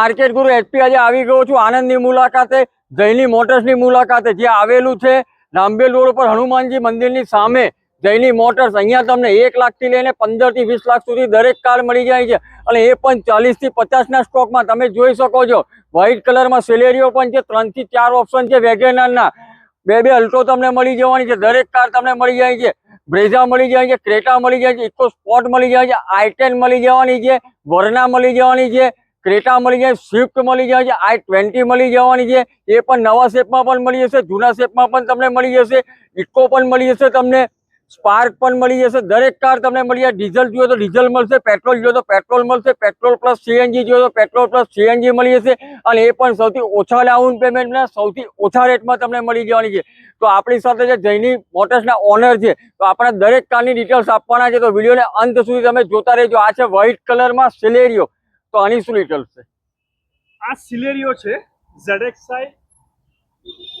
Market ગુરુ HP આજે આવી ગયો છું. આનંદની મુલાકાતે, જૈની મોટર્સની મુલાકાતે જે આવેલું છે નાંબેલ રોડ ઉપર હનુમાનજી મંદિરની સામે જૈની મોટર્સ. અહીંયા તમને એક લાખથી લઈને પંદરથી વીસ લાખ સુધી દરેક કાર મળી જાય છે. અને એ પણ ચાલીસથી પચાસના સ્ટોકમાં તમે જોઈ શકો છો. વ્હાઇટ કલરમાં સેલેરીઓ પણ છે. ત્રણથી ચાર ઓપ્શન છે વેગેનરના. બે બે અલ્ટો તમને મળી જવાની છે. દરેક કાર તમને મળી જાય છે. બ્રેઝા મળી જાય છે. ક્રેટા મળી જાય છે. ઇકો સ્પોટ મળી જાય છે. આઈટેન મળી જવાની છે. વર્ના મળી જવાની છે. ક્રેટા મળી જાય, સ્વિફ્ટ મળી જાય છે આઈ ટ્વેન્ટી મળી જવાની છે, એ પણ નવા શેપમાં પણ મળી જશે, જૂના શેપમાં પણ તમને મળી જશે, ઇકો પણ મળી જશે તમને, સ્પાર્ક પણ મળી જશે, દરેક કાર તમને મળી જાય, ડીઝલ જોઈએ તો ડીઝલ મળશે, પેટ્રોલ જોઈએ તો પેટ્રોલ મળશે, પેટ્રોલ પ્લસ સીએનજી જોઈએ તો પેટ્રોલ પ્લસ સીએનજી મળી જશે, અને એ પણ સૌથી ઓછા ડાઉન પેમેન્ટના, સૌથી ઓછા રેટમાં તમને મળી જવાની છે. તો આપણી સાથે જે જૈની મોટર્સના ઓનર છે, તો આપણા દરેક કારની ડિટેલ્સ આપવાના છે, તો વિડીયોને અંત સુધી તમે જોતા રહેજો. આ છે વ્હાઇટ કલરમાં સિલેરિયો આની શું છે આ સિલેરિયો છે ઝડેક્સાઈ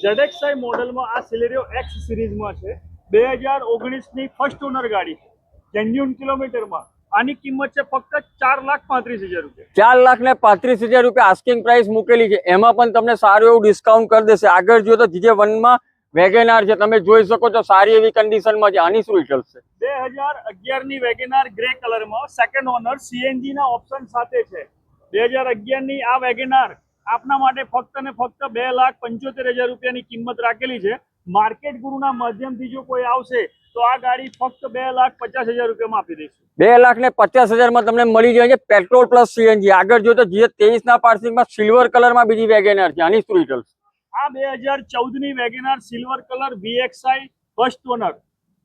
ઝડેક્સાઈ મોડલમાં આ સિલેરિયો એક્સ સિરીઝમાં છે. બે હજાર ઓગણીસની ફર્સ્ટ ઓનર ગાડી. છે જેન્યુન કિલોમીટરમાં. આની કિંમત છે ફક્ત ચાર લાખ પાંત્રીસ હજાર રૂપિયા. ચાર લાખ ને પાંત્રીસ હજાર રૂપિયા આસ્કિંગ પ્રાઇસ મૂકેલી છે. એમાં પણ તમને સારું એવું ડિસ્કાઉન્ટ કરી દેશે. આગળ જોઈએ તો જીજે વનમાં વેગેનાર છે. તમે જોઈ શકો છો સારી એવી કન્ડિશનમાં છે. આની શું છે બે હજાર અગિયારની વેગેનાર ગ્રે કલરમાં સેકન્ડ ઓનર સીએનજીના ઓપ્શન સાથે છે. બે હજાર અગિયારની આ વેગેનાર આપના માટે ફક્ત ને ફક્ત બે લાખ પંચોતેર હજાર રૂપિયાની કિંમત રાખેલી છે. માર્કેટ ગુરુના માધ્યમથી જો કોઈ આવશે તો આ ગાડી ફક્ત બે લાખ પચાસ હજાર રૂપિયામાં આપી દઈશું. બે લાખ ને પચાસ હજારમાં તમને મળી જાય છે પેટ્રોલ પ્લસ સીએનજી. આગળ જોઈએ તો જીએ તેવીસના ના પાર્સિંગમાં સિલ્વર કલરમાં બીજી વેગેનાર છે આની શું ડિટેલ્સ આ બે હજાર ચૌદની WagonR silver colour VXI first owner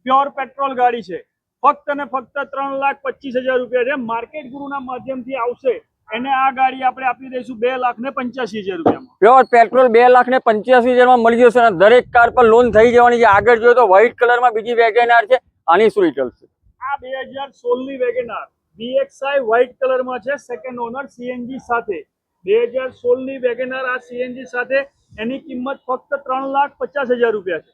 pure petrol ગાડી છે. ફક્ત ને ફક્ત ત્રણ લાખ પચીસ હજાર રૂપિયા છે. માર્કેટ ગુરુના માધ્યમથી આવશે એને આ ગાડી આપણે આપી દઈશું બે લાખ ને પંચ્યાસી હજાર રૂપિયામાં. પ્યોર પેટ્રોલ બે લાખ ને પંચ્યાસી હજારમાં મળી જશે અને દરેક કાર પર લોન થઈ જવાની છે. આગળ જોઈએ તો વ્હાઇટ કલરમાં બીજી વેગેનાર છે આની શું ડિટેલ્સ છે? આ બે હજાર સોળની વેગેનાર. વીએક્સઆઈ વ્હાઇટ કલરમાં છે સેકન્ડ ઓનર સીએનજી સાથે. બે હજાર સોળની વેગેનાર આ સીએનજી સાથે. એની કિંમત ફક્ત ત્રણ લાખ પચાસ હજાર રૂપિયા છે.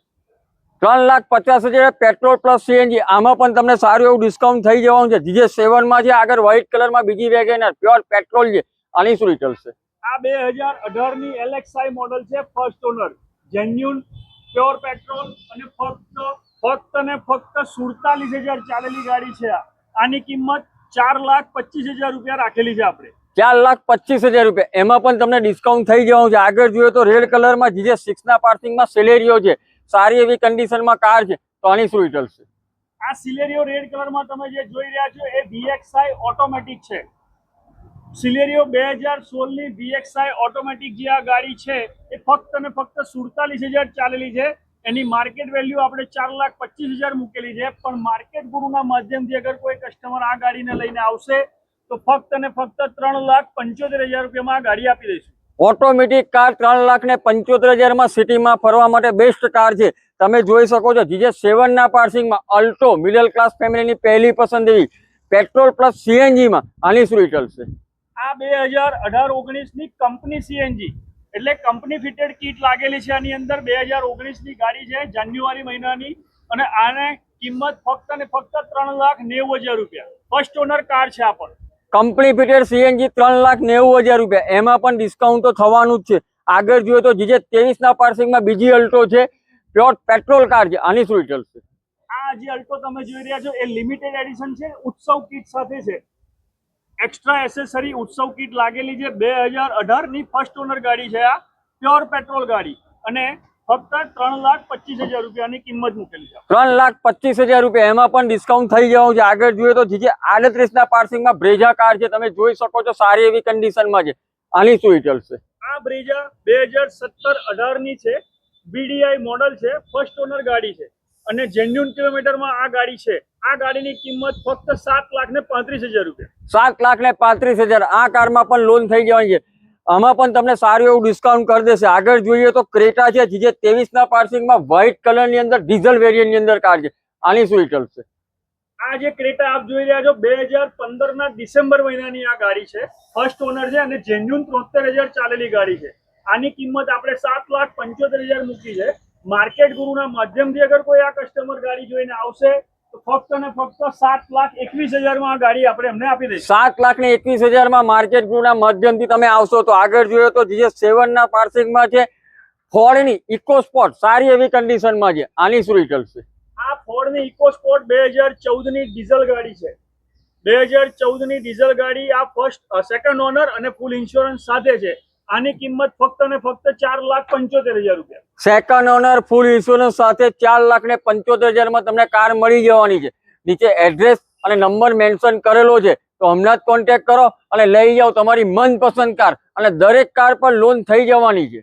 ત્રણ લાખ પચાસ હજાર પેટ્રોલ પ્લસ સીએનજી. આમાં પણ તમને સારું એવું ડિસ્કાઉન્ટ થઈ જવાનું છે. જીજે સેવનમાં છે આગળ વ્હાઇટ કલરમાં બીજી વેગેનાર પ્યોર પેટ્રોલ છે. આની શું ડિટેલ્સ છે? આ બે હજાર અઢારની એલેક્સાઈ મોડલ છે first owner genuine pure petrol અને ફક્ત ફક્ત ને ફક્ત સુડતાલીસ હજાર ચાલેલી ગાડી છે આ. આની કિંમત ચાર લાખ પચીસ હજાર રૂપિયા રાખેલી છે આપણે. ચાર લાખ પચીસ હજાર રૂપિયા. એમાં પણ તમને ડિસ્કાઉન્ટ થઈ જવાનું છે. આગળ જોઈએ તો રેડ કલરમાં જીજે સિક્સના પાર્કિંગમાં સેલેરીઓ છે. સારી એવી કન્ડિશનમાં કાર છે, તો આની શું ડિટેલ્સ છે? આ સિલેરિયો રેડ કલરમાં તમે જે જોઈ રહ્યા છો, એ VXI ઓટોમેટિક છે. સિલેરિયો બે હજાર સોળની VXI ઓટોમેટિક જે આ ગાડી છે, એ ફક્ત અને ફક્ત સુડતાલીસ હજાર ચાલેલી છે. એની માર્કેટ વેલ્યુ આપણે ચાર લાખ પચીસ હજાર મૂકેલી છે, પણ માર્કેટ ગુરુના માધ્યમથી અગર કોઈ કસ્ટમર આ ગાડીને લઈને આવશે, તો ફક્ત અને ફક્ત ત્રણ લાખ પંચોતેર હજાર રૂપિયામાં આ ગાડી આપી દઈશું. ઓટોમેટિક કાર ત્રણ લાખ ને પંચોતેર હજારમાં સિટીમાં ફરવા માટે બેસ્ટ કાર છે. તમે જોઈ શકો છો, જીજે સેવનના પાર્સિંગમાં અલ્ટો મિડલ ક્લાસ ફેમિલીની પહેલી પસંદગી પેટ્રોલ પ્લસ સીએનજીમાં આની શું છે આ બે હજાર અઢાર ઓગણીસની કંપની સીએનજી એટલે કંપની ફિટેડ કીટ લાગેલી છે આની અંદર. બે હજાર ઓગણીસની ગાડી છે જાન્યુઆરી મહિનાની. અને આને કિંમત ફક્ત ને ફક્ત ત્રણ લાખ નેવું હજાર રૂપિયા. ફર્સ્ટ ઓનર કાર છે આ પણ. કંપની ફિટેડ સીએનજી ત્રણ લાખ નેવું હજાર રૂપિયા. એમાં પણ ડિસ્કાઉન્ટ તો થવાનું જ છે. આગળ જોઈએ તો જીજે ત્રેવીસના પાર્સિંગમાં બીજી અલ્ટો છે. પ્યોર પેટ્રોલ કાર છે. આની શું છે? આ જે અલ્ટો તમે જોઈ રહ્યા છો, એ લિમિટેડ એડિશન છે. ઉત્સવ કીટ સાથે છે. એક્સ્ટ્રા એસેસરી ઉત્સવ કીટ લાગેલી છે. બે હજાર અઢારની ફર્સ્ટ ઓનર ગાડી છે આ. પ્યોર પેટ્રોલ ગાડી. અને ફક્ત ત્રણ લાખ પચીસ હજાર રૂપિયાની કિંમત મૂકેલી છે. ત્રણ લાખ પચીસ હજાર રૂપિયા. એમાં પણ ડિસ્કાઉન્ટ થઈ જવાનું છે આગળ જોઈએ તો જીજે આડત્રીસના પાર્સિંગમાં બ્રેઝા કાર છે તમે જોઈ શકો છો સારી એવી કન્ડિશનમાં છે. આની શું છે? આ બ્રેજા બે હજાર સત્તર અઢારની છે. બીડીઆઈ મોડલ છે. ફર્સ્ટ ઓનર ગાડી છે. અને જેન્યુન કિલોમીટરમાં આ ગાડી છે. આ ગાડીની કિંમત ફક્ત સાત લાખ ને પાંત્રીસ હજાર રૂપિયા. સાત લાખ ને પાંત્રીસ હજાર. આ કારમાં પણ લોન થઈ જવાની છે. આમાં પણ તમને સારું એવું ડિસ્કાઉન્ટ કરી દેશે. આગળ જોઈએ તો ક્રેટા છે, જે ત્રેવીસના પાર્સિંગમાં વ્હાઇટ કલરની અંદર ડીઝલ વેરિયન્ટની અંદર કાર છે. આની શું ડિટેલ્સ છે? આ જે ક્રેટા આપ જોઈ રહ્યા છો, બે હજાર પંદરના ડિસેમ્બર મહિનાની આ ગાડી છે. ફર્સ્ટ ઓનર છે અને જેન્યુન ત્રોતેર હજાર ચાલેલી ગાડી છે. આની કિંમત આપણે સાત લાખ પંચોતેર હજાર મૂકી છે. માર્કેટ ગુરુના માધ્યમથી અગર કોઈ આ કસ્ટમર ગાડી જોઈને આવશે ફક્ત ને ફક્ત સાત લાખ એકવીસ હજારમાં આ ગાડી આપણે એમને આપી દઈશું. સાત લાખ ને એકવીસ હજારમાં માર્કેટ વ્યૂના માધ્યમથી તમે આવશો તો આગળ જોઈએ તો જીએસ સેવન પાર્સિંગમાં છે ફોર્ડની ઇકો સ્પોર્ટ સારી એવી કન્ડિશનમાં છે આની શું છે? આ ફોર્ડની ઇકો સ્પોર્ટ બે હજાર ચૌદની ડીઝલ ગાડી છે. બે હજાર ચૌદની ડીઝલ ગાડી આ ફર્સ્ટ સેકન્ડ ઓનર અને ફૂલ ઇન્સ્યોરન્સ સાથે છે. આની કિંમત ફક્ત ને ફક્ત ચાર લાખ પંચોતેર હજાર રૂપિયા. સેકન્ડ ઓનર ફૂલ ઇન્સ્યોરન્સ સાથે ચાર લાખ ને પંચોતેર હજારમાં તમને કાર મળી જવાની છે. નીચે એડ્રેસ અને નંબર મેન્શન કરેલો છે, તો હમણાં જ કોન્ટેક્ટ કરો અને લઈ જાઓ તમારી મનપસંદ કાર. અને દરેક કાર પર લોન થઈ જવાની છે.